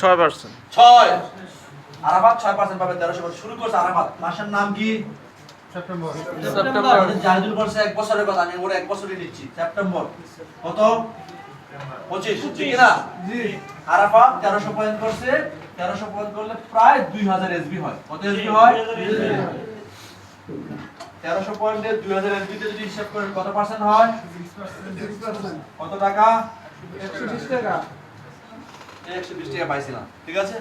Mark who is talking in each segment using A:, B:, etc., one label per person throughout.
A: ছয় পার্সেন্ট।
B: ছয়। আরাফাত ছয় পার্সেন্ট পাবে তেরোশো পার্সেন্ট শুরু করছে আরাফাত। মাসের নাম কি?
C: সেপ্টেম্বর।
B: জাহিদুল বলছে এক বছরের কথা আমি ওরা এক বছরই নিচ্ছি সেপ্টেম্বর। কত? পঁচিশ ঠিক না? আরাফাত তেরোশো পয়েন্ট করছে তেরোশো পয়েন্ট করলে প্রায় দুই হাজার এসবি হয়। কত এসবি হয়? তেরোশো পয়েন্টে দুই হাজার এসবি তে যদি হিসাব করেন কত পার্সেন্ট হয়? কত টাকা? একশো বিশ টাকা পাইছিলাম ঠিক আছে?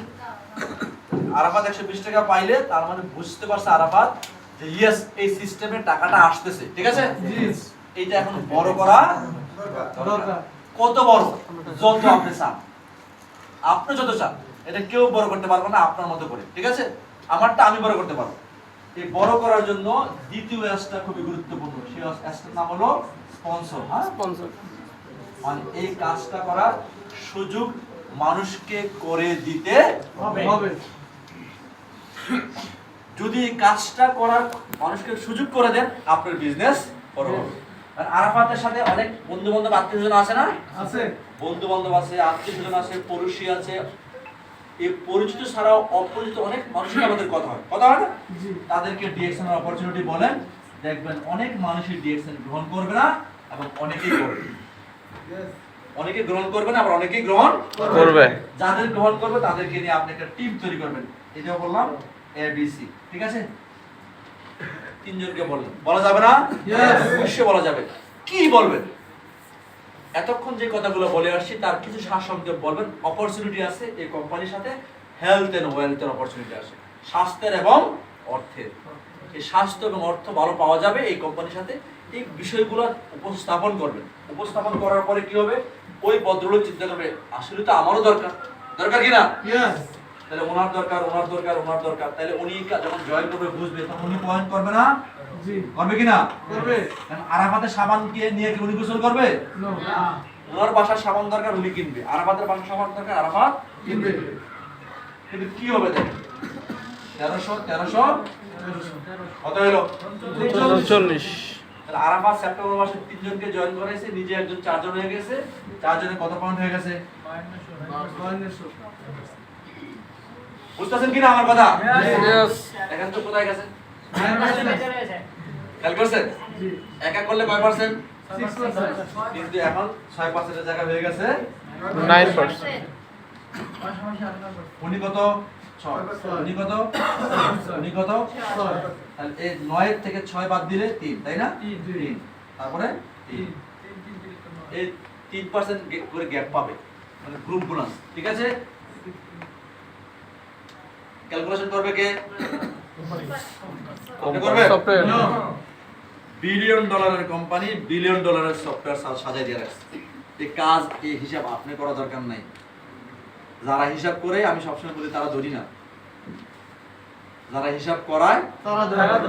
B: আরাফাত একশো বিশ টাকা পাইলে তার মানে বুঝতে পারছে আরাফাত যে ইয়েস এই সিস্টেমে টাকাটা আসতেছে ঠিক আছে? এইটা এখন বড় করা কত বড়? যত আপনি চান। আপনি যত চান। এটা কেউ বড় করতে পারবে না আপনার মতো করে ঠিক আছে? আমারটা আমি বড় করতে পারব। এই বড় করার জন্য দ্বিতীয় অ্যাসটা খুবই গুরুত্বপূর্ণ। সেই অ্যাসটার নাম হলো স্পন্সর হ্যাঁ? মানে এই কাজটা করার সুযোগ মানুষকে করে দিতে
C: হবে।
B: যদি কাজটা করার মানুষকে সুযোগ করে দেন আপনার বিজনেস বড় হবে। আরাফাতের সাথে অনেক বন্ধু বান্ধব আত্মীয় স্বজন আছে না?
C: আছে।
B: বন্ধু বান্ধব আছে আত্মীয় স্বজন আছে পড়োশি আছে। এই পরিচিত ছাড়াও অপরিচিত অনেক মানুষের আমাদের কথা হয়। কথা হয় না? তাদেরকে ডিএকশন অপরচুনিটি বলেন দেখবেন অনেক মানুষই ডিএকশন গ্রহণ করবে না এবং অনেকেই করবে অনেকে গ্রহণ করবে না আবার অনেকেই গ্রহণ
A: করবে।
B: যাদের গ্রহণ করবে তাদেরকে নিয়ে আপনি একটা টিম তৈরি করবেন। এটাও বললাম এবিসি ঠিক আছে? তিনজনকে বললেন বলা যাবে না? অবশ্যই বলা যাবে। কি বলবেন? এতক্ষণ যে কথাগুলো বলে আসছি তার কিছু সারসংক্ষেপ বলবেন। অপরচুনিটি আছে এই কোম্পানির সাথে। হেলথ এন্ড ওয়েলথের অপরচুনিটি আছে। স্বাস্থ্যের এবং অর্থের। এই স্বাস্থ্য এবং অর্থ ভালো পাওয়া যাবে এই কোম্পানির সাথে। এই বিষয়গুলো উপস্থাপন করবেন। উপস্থাপন করার পরে কি হবে? ওই ভদ্রলোক চিন্তা করবে আসলে তো আমারও দরকার দরকার কি না? তাহলে ওনার দরকার ওনার দরকার ওনার দরকার। তাহলে উনি যখন জয়েন করবে বুঝবে তখন উনি পয়েন্ট করবে না?
C: জি।
B: করবে কি না?
C: করবে।
B: আরাফাতের সাবান কে নিয়ে কি উনি গোসল করবে?
C: নো।
B: ওনার বাসার সাবান দরকার উনি কিনবে। আরাফাতের বাসার সাবান দরকার আরাফাত
C: কিনবে।
B: কিন্তু কি হবে দেখেন তেরোশো তেরোশো কত হলো?
A: চল্লিশ
B: তাহলে আরাফাত সেপ্টেম্বর মাসে তিনজনকে জয়েন করাইছে নিজে একজন চারজন হয়ে গেছে। চারজনে কত পয়েন্ট হয়ে গেছে? বুঝতেছেন কিনা আমার কথা? এখন তো কোথায় গেছে? খেয়াল করছেন? একা করলে কয় পার্সেন্ট কিন্তু এখন ছয় পার্সেন্টের জায়গা হয়ে গেছে।
A: নাইন পার্সেন্ট
B: উনি কত? তাহলে এই নয়ের থেকে ছয় বাদ দিলে তিন তাই না?
C: তিন,
B: তারপরে তিন। এই তিন পার্সেন্ট করে গ্যাপ পাবে। মানে গ্রুপ বোনাস ঠিক আছে? ক্যালকুলেশন করবে কে? বিলিয়ন ডলারের কোম্পানি বিলিয়ন ডলারের সফটওয়্যার সাজাই দিয়ে রাখছে। এই কাজ এই হিসাব আপনি করা দরকার নাই। যারা হিসাব করে আমি সবসময় বলি তারা ধরি না। যারা হিসাব করায়
C: তারা দেখা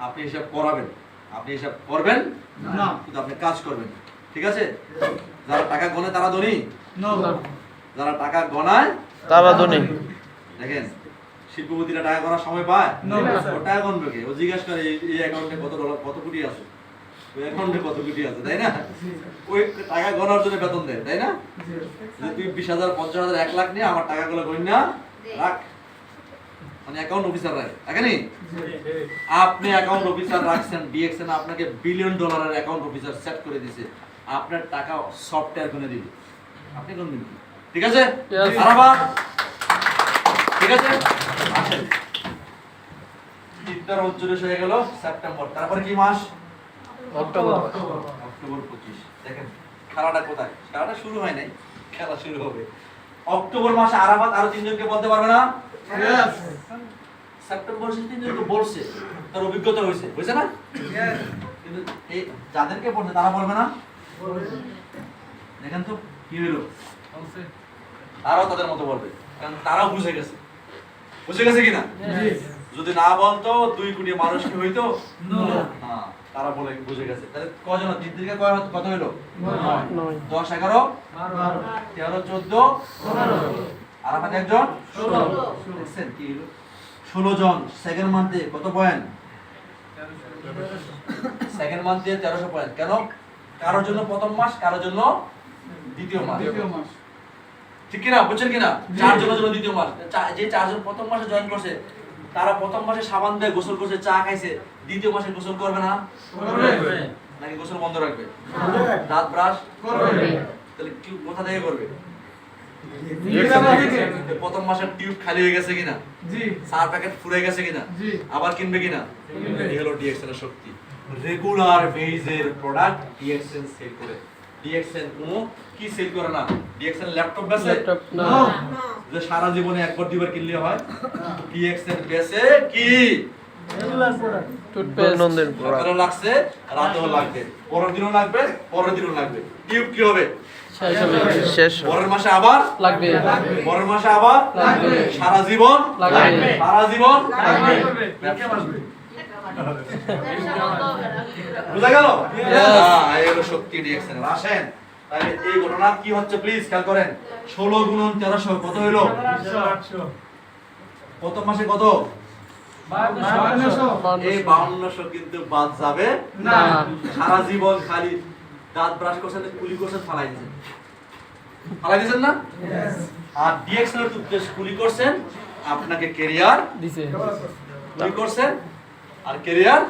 B: আপনি হিসাব করাবেন। আপনি হিসাব করবেন
C: না।
B: কিন্তু আপনি কাজ করবেন। ঠিক আছে? যারা টাকা গনে তারা ধনী। যারা টাকা গনায়
A: তারা ধনী।
B: দেখেন শিল্পপতিরা টাকা গনার সময় পায়? ও টাকা গনবে কে? ও জিজ্ঞাসা করে এই- এই অ্যাকাউন্টে কত ডলার কত কোটি আছে? ওই অ্যাকাউন্টে কত কোটি আছে তাই না? ওই টাকা গনার জন্য বেতন দেয় তাই না? তুই বিশ হাজার পঞ্চাশ হাজার এক লাখ নিয়ে আমার টাকাগুলো গণ না রাখ। মানে অ্যাকাউন্ট অফিসার রাখে রাখেনি আপনি অ্যাকাউন্ট অফিসার রাখছেন ডিএক্সএন আপনাকে বিলিয়ন ডলারের অ্যাকাউন্ট অফিসার সেট করে দিয়েছে আপনার টাকা সফটওয়্যার গুনে দিবে। আপনি কোন দিন? ঠিক আছে?
A: Yes.
B: ঠিক আছে? আসেন। উনচল্লিশ হয়ে গেল সেপ্টেম্বর তারপরে কি মাস?
A: অক্টোবর
B: অক্টোবর পঁচিশ। দেখেন খেলাটা কোথায়? খেলাটা শুরু হয় নাই খেলা শুরু হবে। অক্টোবর মাসে আরাফাত আরও তিনজনকে বলতে পারবে না? সেপ্টেম্বর মাসে তিনজনকে বলছে তার অভিজ্ঞতা হয়েছে বুঝছে না? কিন্তু এই যাদেরকে বলছে তারা বলবে না? দেখেন তো কি হইল? তারাও তাদের মতো বলবে কারণ তারাও বুঝে গেছে। বুঝে গেছে কিনা? যদি না বলতো দুই কোটি মানুষ কি হইতো? হ্যাঁ তারা বলে বুঝে গেছে। তাহলে কজন তিন থেকে কয় হতো? কত।
C: নয়।
B: দশ এগারো? তেরো চোদ্দ? আর আমাদের একজন?
C: ষোলো।
B: দেখছেন কি? হলো ষোলো জন। সেকেন্ড মান্থে কত পয়েন্ট সেকেন্ড মান্থে তেরোশো পয়েন্ট কেন? কারোর জন্য প্রথম মাস কারোর জন্য দ্বিতীয় মাস।
C: দ্বিতীয় মাস।
B: ঠিক কিনা? বুঝছেন কিনা? চারজনের জন্য দ্বিতীয় মাস। যে চারজন প্রথম মাসে জয়েন করছে তারা প্রথম মাসে সাবান দিয়ে গোসল করছে চা খাইছে দ্বিতীয় মাসে গোসল করবে না? নাকি গোসল বন্ধ রাখবে? দাঁত ব্রাশ?
C: করবে।
B: তাহলে কি কোথা থেকে করবে? প্রথম মাসের টিউব খালি হয়ে গেছে কিনা? চার প্যাকেট ফুরে গেছে কিনা? আবার কিনবে কিনা। এই হলো ডিএক্সএন এর শক্তি। রেগুলার বেজের প্রোডাক্ট ডিএক্সএন সেল করে। ডিএক্সএন কোনো কি সেল করে না? ডিএক্সএন ল্যাপটপ বেচে?
A: ল্যাপটপ না।
B: যে সারা জীবনে একবার দুইবার কিনলে হয়। ডিএক্সএন বেচে কি? লাগছে রাতেও লাগবে। পরের দিনও লাগবে পরের দিনও লাগবে। টিউব কি হবে?
A: শেষ।
B: পরের মাসে আবার?
A: লাগবে।
B: পরের মাসে আবার?
A: লাগবে।
B: সারা জীবন?
A: লাগবে।
B: সারা জীবন?
C: লাগবে।
B: বুঝা গেল?
A: Yes.
B: হ্যাঁ, এই হলো শক্তি ডিএক্সএন আসেন। তাহলে এই ঘটনা কি হচ্ছে প্লিজ খেয়াল করেন। ষোলো গুণন তেরোশো কত হইল? প্রথম মাসে কত? এই বাউন্নশো কিন্তু বাদ যাবে।
C: না।
B: সারা জীবন খালি দাঁত ব্রাশ করছেন কুলি করছেন ফালাই দিয়েছেন। ফালাই দিয়েছেন না? আর ডিএক্সএল এর টুথপেস্ট কুলি করছেন আপনাকে কেরিয়ার
A: দিছে।
B: কুলি করছেন আর কেরিয়ার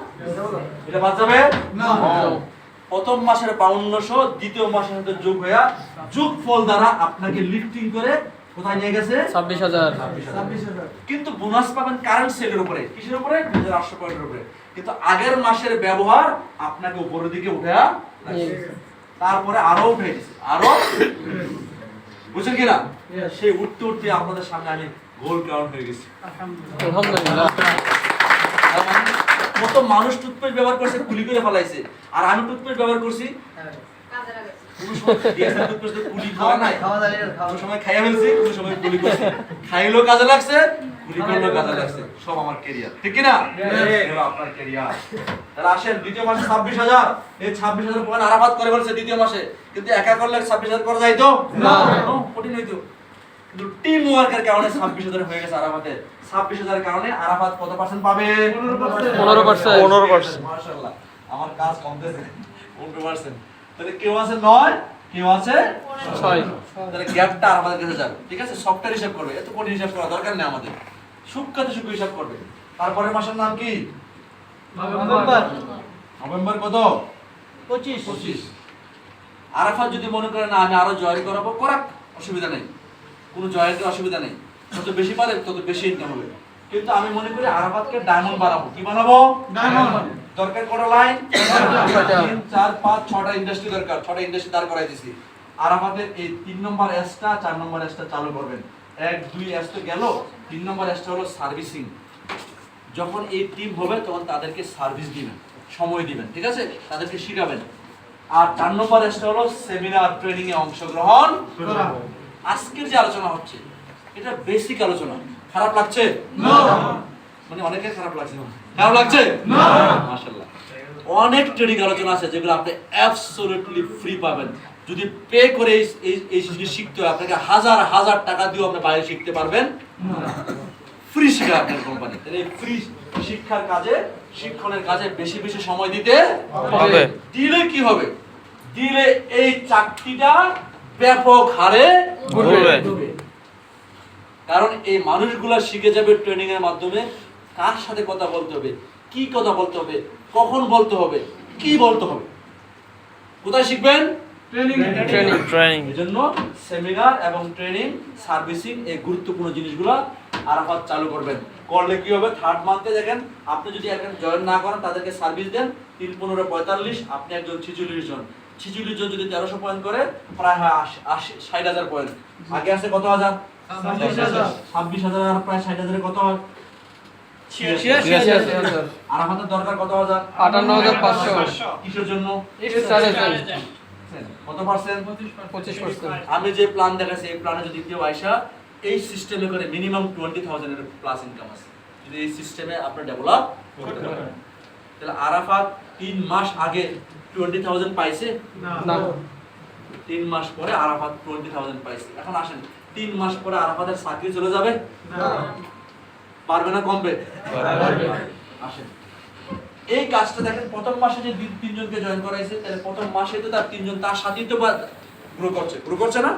B: এটা বাদ যাবে?
C: না।
B: প্রথম মাসের বাউন্নশো দ্বিতীয় মাসের সাথে যোগ হইয়া যোগ ফল দ্বারা আপনাকে লিফটিং করে কোথায় নিয়ে গেছে?
A: ছাব্বিশ হাজার।
B: কিন্তু বোনাস পাবেন কারেন্ট সেলের উপরে। কিসের উপরে? দুই হাজার আটশো পয়েন্টের উপরে। কিন্তু আগের মাসের ব্যবহার আপনাকে উপরের দিকে উঠে তারপরে আরও উঠে গেছে। আরও? বুঝছেন কিনা সেই উঠতে উঠতে আপনাদের সামনে আমি গোল ক্রাউন হয়ে গেছি।
A: আলহামদুলিল্লাহ।
B: কত মানুষ টুথপেস্ট ব্যবহার করছে কুলি করে ফেলাইছে। আর আমি টুথপেস্ট ব্যবহার করছি। কাজে লাগছে কাজে লাগছে। সব আমার ক্যারিয়ার ঠিক না আপনার ক্যারিয়ার তাহলে আসেন দ্বিতীয় মাসে ছাব্বিশ হাজার। এই ছাব্বিশ হাজার আরাফাত করে বলছে দ্বিতীয় মাসে। কিন্তু একা করলে ছাব্বিশ হাজার করা যাইতো
C: না।
B: কঠিন হইতো। কিন্তু টিম ওয়ার্কের কারণে ছাব্বিশ হাজার হয়ে গেছে আরাফাতের। ছাব্বিশ হাজারের কারণে আরাফাত কত পার্সেন্ট পাবে?
A: পনেরো পার্সেন্ট পনেরো পার্সেন্ট
B: মাশাআল্লাহ আমার কাজ কমতেছে। পনেরো পার্সেন্ট তাহলে কেউ আছে নয় কেউ আছে
A: ছয়।
B: তাহলে গ্যাপটা আমাদের কাছে যাবে। ঠিক আছে? সফটওয়্যার হিসাব করবে। এত কোটি হিসাব করা দরকার নেই আমাদের। সূক্ষ্মতে সূক্ষ্ম হিসাব করবে। তারপরের মাসের নাম কি? নভেম্বর কত?
A: পঁচিশ।
B: পঁচিশ। আরাফাত যদি মনে করে না আমি আরও জয়েন করাবো করাক অসুবিধা নেই। কোনো জয়েন্টের অসুবিধা নেই। যত বেশি পারে তত বেশি ইনকাম হবে। কিন্তু আমি মনে করি আরাফাতকে ডায়মন্ড বানাবো। কি বানাবো?
C: ডায়মন্ড
B: দরকার কটা লাইন তিন চার পাঁচ ছটা ইন্ডাস্ট্রি দরকার। ছটা ইন্ডাস্ট্রি দাঁড় করাই দিছি। আর আমাদের এই তিন নম্বর এসটা চার নম্বর এসটা চালু করবেন। এক দুই এস তো গেল। তিন নম্বর এসটা হলো সার্ভিসিং যখন এই টিম হবে তখন তাদেরকে সার্ভিস দিবেন। সময় দিবেন ঠিক আছে? তাদেরকে শিখাবেন। আর চার নম্বর এসটা হলো সেমিনার ট্রেনিং এ অংশগ্রহণ আজকের যে আলোচনা হচ্ছে এটা বেসিক আলোচনা। খারাপ লাগছে. মানে অনেকের খারাপ লাগছে। খারাপ লাগছে?
C: না।
B: মাশাআল্লাহ। অনেক ট্রেনিং আলোচনা আছে যেগুলো আপনি অ্যাবসলিউটলি ফ্রি পাবেন। যদি পে করে এই এই- এই জিনিস শিখতে হয় আপনাকে হাজার হাজার টাকা দিয়েও আপনি বাইরে শিখতে পারবেন। ফ্রি শিখা আপনার কোম্পানি তাহলে এই ফ্রি শিক্ষার কাজে শিক্ষণের কাজে বেশি বেশি সময় দিতে
A: হবে।
B: দিলে কি হবে? দিলে এই চাকরিটা ব্যাপক হারে
A: ঘুরবে।
B: কারণ এই মানুষগুলা শিখে যাবে ট্রেনিং এর মাধ্যমে কার সাথে কথা বলতে হবে কি কথা বলতে হবে কখন বলতে হবে কি বলতে হবে। কোথায় শিখবেন?
C: ট্রেনিং
A: ট্রেনিং ট্রেনিং
B: এই জন্য সেমিনার এবং ট্রেনিং সার্ভিসিং এই গুরুত্বপূর্ণ জিনিসগুলো আরাফাত চালু করবেন। করলে কি হবে? থার্ড মান্থে দেখেন আপনি যদি এখন জয়েন না করেন তাদেরকে সার্ভিস দেন। তিন পনেরো পঁয়তাল্লিশ আপনি একজন ছিচল্লিশ জন। ছিচল্লিশ জন যদি তেরোশো পয়েন্ট করে প্রায় হয় আশি ষাট হাজার পয়েন্ট আগে আছে কত হাজার?
C: ছাব্বিশ হাজার।
B: আর প্রায় ষাট হাজারে কত হয়?
A: ছিয়াশি হাজার।
B: আরাফাতের দরকার কত হাজার?
A: আটান্ন হাজার পাঁচশো।
B: কিসের জন্য? কত পার্সেন্ট
A: পঁচিশ পার্সেন্ট
B: আমি যে প্ল্যান দেখাচ্ছি এই প্ল্যানে যদি কেউ আইসা এই সিস্টেমে করে মিনিমাম টোয়েন্টি থাউজেন্ডের প্লাস ইনকাম আছে। যদি এই সিস্টেমে আপনি ডেভেলপ করতে পারেন। তাহলে আরাফাত তিন মাস আগে টোয়েন্টি থাউজেন্ড পাইছে?
A: না।
B: তিন মাস পরে আরাফাত টোয়েন্টি থাউজেন্ড পাইছে। এখন আসেন তিন মাস পরে আরাফাতের চাকরি চলে যাবে? পারবে না কমবে আসেন। এই কাজটা দেখেন প্রথম মাসে যে তিনজনকে জয়েন করাইছে তাহলে প্রথম মাসে তো তার তিনজন তার সাথেই তো গ্রো করছে। গ্রো করছে না?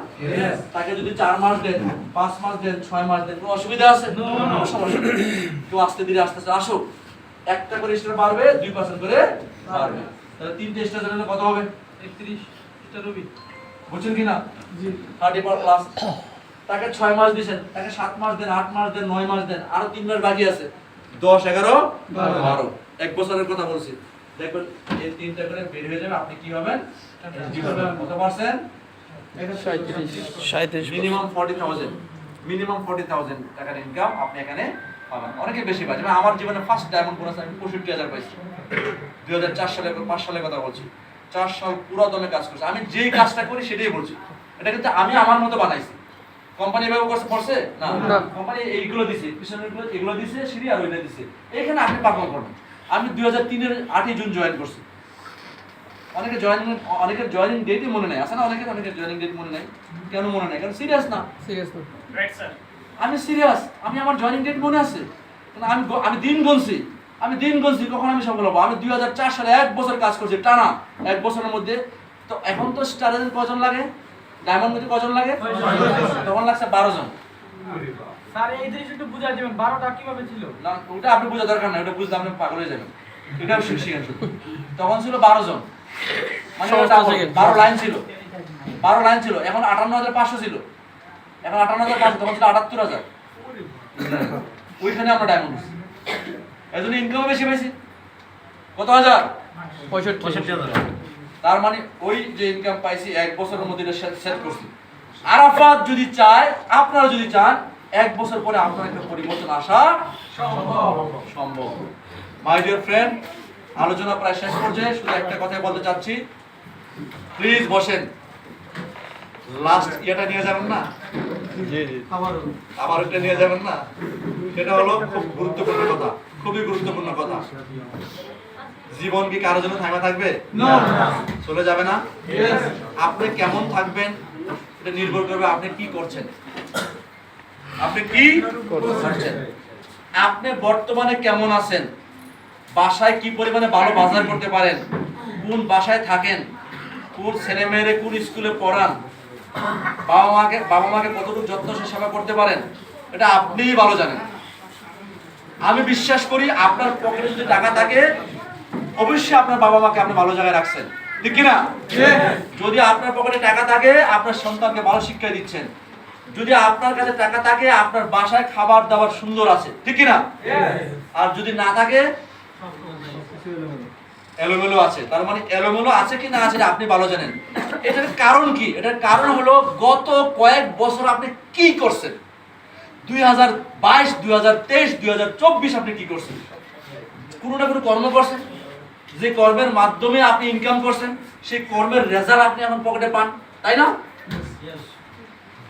B: তাকে যদি চার মাস দেন পাঁচ মাস দেন ছয় মাস দেন কোনো অসুবিধা আছে. কোনো সমস্যা নেই। কেউ আস্তে ধীরে আস্তে আস্তে আসো। একটা করে স্টার বাড়বে দুই পার্সেন্ট করে বাড়বে। তাহলে তিনটে স্টার জন্য কত হবে?
C: একত্রিশ এটা রবি
B: বুঝছেন কিনা
C: জি।
B: থার্টি পার প্লাস তাকে ছয় মাস দিয়েছেন তাকে সাত মাস দেন আট মাস দেন নয় মাস দেন আরও তিন মাস বাকি আছে। দশ এগারো
C: বারো।
B: এক বছরের কথা বলছি। দেখবেন এই তিনটা করে বের হয়ে যাবে আপনি কি হবেন? কত percent? Minimum forty thousand minimum forty thousand টাকার ইনকাম আপনি এখানে অনেকে বেশি পায়। যেমন আমার জীবনে ফার্স্ট ডায়মন্ড বোনাস আমি পঁয়ষট্টি হাজার পাইছি। দুই হাজার চার সালে পাঁচ সালের কথা বলছি। চার সাল পুরো দমে কাজ করছি। আমি যেই কাজটা করি সেটাই বলছি। এটা কিন্তু আমি আমার মতো বানাইছি। কোম্পানি এভাবে করছে পড়ছে না। কোম্পানি এইগুলো দিছে পিছনেরগুলো এগুলো দিছে সিঁড়ি আর ওইটা দিছে। এখানে আপনি পারফর্ম করবেন আমি দুই হাজার তিনের আটই জুন জয়েন করছি। অনেকে জয়েনিং অনেকের জয়েনিং ডেটই মনে নেই। আছে না অনেকের? অনেকের জয়েনিং ডেট মনে নেই। কেন মনে নেই? কারণ সিরিয়াস না।
A: সিরিয়াস না।
B: আমি সিরিয়াস আমি আমার জয়েনিং ডেট মনে আছে। আমি আমি দিন গুনছি। আমি দিন গুনছি কখন আমি সফল হব? আমি দুই হাজার চার সালে এক বছর কাজ করছি টানা এক বছরের মধ্যে। তো এখন তো স্টারের কজন লাগে? ডায়মন্ড মধ্যে কজন লাগে? তখন লাগছে বারো জন।
C: স্যার এই জিনিস একটু বুঝাই দিবেন বারোটা কীভাবে ছিল?
B: না ওটা আপনি বোঝা দরকার না ওটা বুঝলে আপনি পাগল হয়ে যাবেন। এটা আমি শিখেন শুধু তখন ছিল বারো জন। মানে। বারো লাইন ছিল। বারো লাইন ছিল। এখন আটান্ন হাজার পাঁচশো ছিল। এখন আটান্ন হাজার পাঁচশো তখন ছিল আটাত্তর হাজার। ওইখানে আমরা ডায়মন্ড এই জন্য ইনকামও বেশি পাইছি। কত হাজার?
A: পঁয়ষট্টি।
B: তার মানে ওই যে ইনকাম পাইছি এক বছরের মধ্যে এটা সেট করছি। আরাফাত যদি চায় আপনারা যদি চান এক বছর পরে আপনার একটা পরিবর্তন আসা সম্ভব। মাই ডিয়ার ফ্রেন্ড আলোচনা প্রায় শেষ পর্যায়ে শুধু একটা কথাই বলতে চাচ্ছি। প্লিজ বসেন। লাস্ট ইয়েটা নিয়ে যাবেন না? আবার ওটা নিয়ে যাবেন না? সেটা হলো খুব গুরুত্বপূর্ণ কথা খুবই গুরুত্বপূর্ণ কথা। জীবন কি কারোর জন্য থামে থাকবে? চলে যাবে না? আপনি কেমন থাকবেন এটা নির্ভর করবে আপনি কি করছেন। আপনি কি করছেন? আপনি বর্তমানে কেমন আছেন? বাসায় কি পরিমাণে ভালো বাজার করতে পারেন? কোন বাসায় থাকেন? কোন ছেলে মেয়েরে কোন স্কুলে পড়ান? বাবা মাকে বাবা মাকে কতটুকু যত্ন সে সেবা করতে পারেন, এটা আপনিই ভালো জানেন। আমি বিশ্বাস করি আপনার পকেটে যদি টাকা থাকে, অবশ্যই আপনার বাবা মাকে আপনি ভালো জায়গায় রাখছেন। ঠিক কিনা? যদি আপনার পকেটে টাকা থাকে, আপনার সন্তানকে ভালো শিক্ষা দিচ্ছেন। যদি আপনার কাছে টাকা থাকে, আপনার বাসায় খাবার দাবার সুন্দর আছে। ঠিক কিনা? আর যদি না থাকে এলোমেলো আছে। তার মানে এলোমেলো আছে কি না আছে আপনি ভালো জানেন। এটার কারণ কি? এটার কারণ হলো গত কয়েক বছর আপনি কি করছেন? দুই হাজার বাইশ, দুই হাজার তেইশ, দুই হাজার চব্বিশ আপনি কি করছেন? কোনো না কোনো কর্ম করছেন। যে কর্মের মাধ্যমে আপনি ইনকাম করছেন, সেই কর্মের রেজাল্ট আপনি এখন পকেটে পান। তাই না?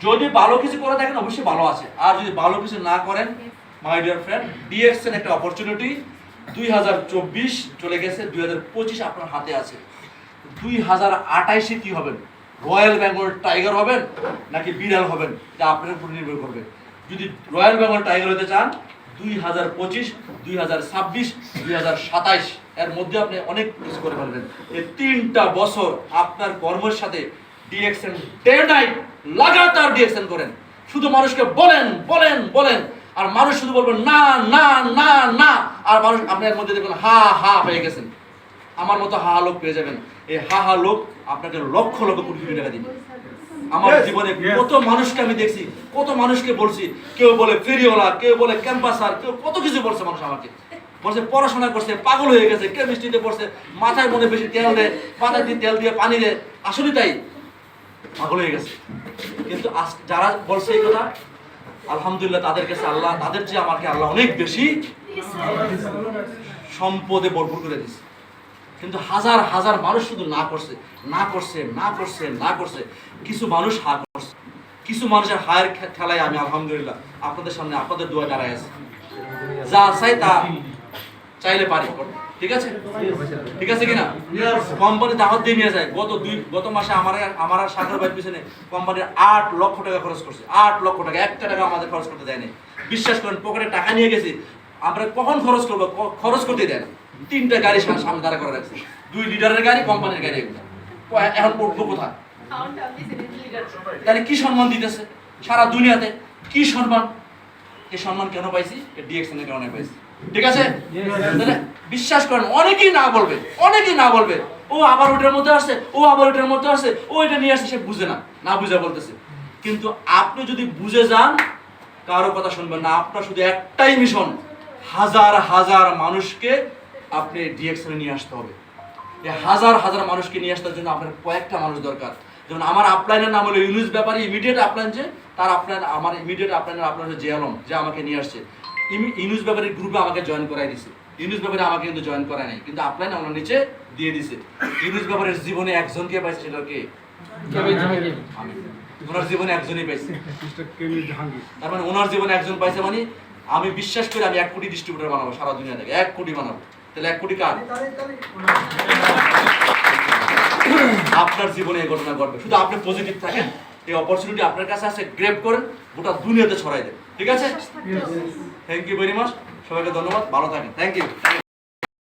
B: যদি ভালো কিছু করে থাকেন অবশ্যই ভালো আছে। আর যদি ভালো কিছু না করেন মাই ডিয়ার ফ্রেন্ড ডিএক্সএন একটা অপরচুনিটি দুই হাজার চব্বিশ চলে গেছে, দুই হাজার পঁচিশ আপনার হাতে আছে। দুই হাজার আঠাইশে কি হবেন? রয়্যাল বেঙ্গল টাইগার হবেন নাকি বিড়াল হবেন? এটা আপনার উপর নির্ভর করবে। যদি রয়্যাল বেঙ্গল টাইগার হতে চান, দুই হাজার পঁচিশ, দুই হাজার ছাব্বিশ, দুই হাজার সাতাইশ, এর মধ্যে আপনি অনেক কিছু করে ফেলবেন। এই তিনটা বছর আপনার কর্মের সাথে ডিএক্সএন ডে নাইট লাগাতার ডিএক্সএন করেন। শুধু মানুষকে বলেন বলেন বলেন। আর মানুষ শুধু বলবেন না না না না। আর মানুষ আপনার মধ্যে দেখবেন হা হা পেয়ে গেছেন। আমার মতো হা হা লোক পেয়ে যাবেন। এই হা হা লোক আপনাকে লক্ষ লক্ষ কোটি কোটি টাকা দিবে। আমার জীবনে কত মানুষকে আমি দেখছি কত মানুষকে বলছি কেউ বলে ফেরিওয়ালা কেউ বলে ক্যাম্পাসার কেউ কত কিছু বলছে মানুষ আমাকে। বলছে পড়াশোনা করছে পাগল হয়ে গেছে কেমিস্ট্রিতে পড়ছে মাথায় মধ্যে বেশি তেল দেয় মাথায় দিয়ে তেল দিয়ে পানি দেয়। আসলে তাই পাগল হয়ে গেছে। কিন্তু যারা বলছে এই কথা আলহামদুলিল্লাহ তাদের কাছে আল্লাহ, তাদের চেয়ে আমাকে আল্লাহ অনেক বেশি সম্পদে ভরপুর করে দিছে কিন্তু হাজার হাজার মানুষ শুধু না করছে না করছে না করছে না করছে। কিছু মানুষ হা করছে। কিছু মানুষের হায়ের খেলায় আমি আলহামদুলিল্লাহ আপনাদের সামনে আপনাদের দোয়া দাঁড়ায় আছে। যা চাই তা চাইলে পারি। ঠিক আছে? ঠিক আছে কিনা? কোম্পানি দাওয়াত দিয়ে নিয়ে যায়। গত দুই, গত মাসে আমার আমার আর সাগর ভাইয়ের পিছনে কোম্পানির আট লক্ষ টাকা খরচ করছে। আট লক্ষ টাকা, একটা টাকা আমাদের খরচ করতে দেয়নি। বিশ্বাস করেন, পকেটে টাকা নিয়ে গেছি। আমরা কখন খরচ করব? খরচ করতে দেয় না তিনটা গাড়ি সামনে দাঁড়া করে রাখছে। দুই লিটারের গাড়ি, কোম্পানির গাড়ি এগুলো। এখন পড়ব কোথায়? তাহলে কি সম্মান দিতেছে? সারা দুনিয়াতে কি সম্মান? এই সম্মান কেন পাইছি? ডিএক্সএন এর কারণে পাইছি। ঠিক আছে? বিশ্বাস করেন, অনেকেই না বলবে, অনেকেই না বলবে, ও আবার ওটার মধ্যে আসছে, ও আবার ওটার মধ্যে আসছে, ও এটা নিয়ে আসছে, সে বুঝে না না বুঝে বলতেছে। কিন্তু আপনি যদি বুঝে যান, কারও কথা শুনবেন না, আপনার শুধু একটাই মিশন, হাজার হাজার মানুষকে আপনি ডিএক্সএনে নিয়ে আসতে হবে। হাজার হাজার মানুষকে নিয়ে আসার জন্য আপনার কয়েকটা মানুষ দরকার। যেমন আমার আপলাইনের নাম হলো ইউনুস ব্যাপারে ইমিডিয়েট আপলাইন যে, তার আপনার আমার ইমিডিয়েট আপলাইনের আপনার হচ্ছে জে আলম, যে আমাকে নিয়ে আসছে। ইউনুস ব্যাপারে গ্রুপে আমাকে জয়েন করাই দিছে। ইউনুস ব্যাপারে আমাকে কিন্তু জয়েন করায় নাই। কিন্তু আপলাইন আমার নিচে দিয়ে দিছে। ইউনুস ব্যাপারের জীবনে একজনকে পাইছে সেটা কে? আমি ওনার জীবনে একজনই পাইছে। তার মানে ওনার জীবনে একজন পাইছে মানে আমি বিশ্বাস করি আমি এক কোটি ডিস্ট্রিবিউটর বানাবো সারা দুনিয়া থেকে। এক কোটি বানাবো। তাহলে এক কোটি কার? আপনার জীবনে এই ঘটনা ঘটবে। শুধু আপনি পজিটিভ থাকেন। এই অপরচুনিটি আপনার কাছে আছে গ্রেপ করেন গোটা দুনিয়াতে ছড়াই দেন। ঠিক আছে? থ্যাংক ইউ ভেরি মাচ সবাইকে ধন্যবাদ। ভালো থাকেন থ্যাংক ইউ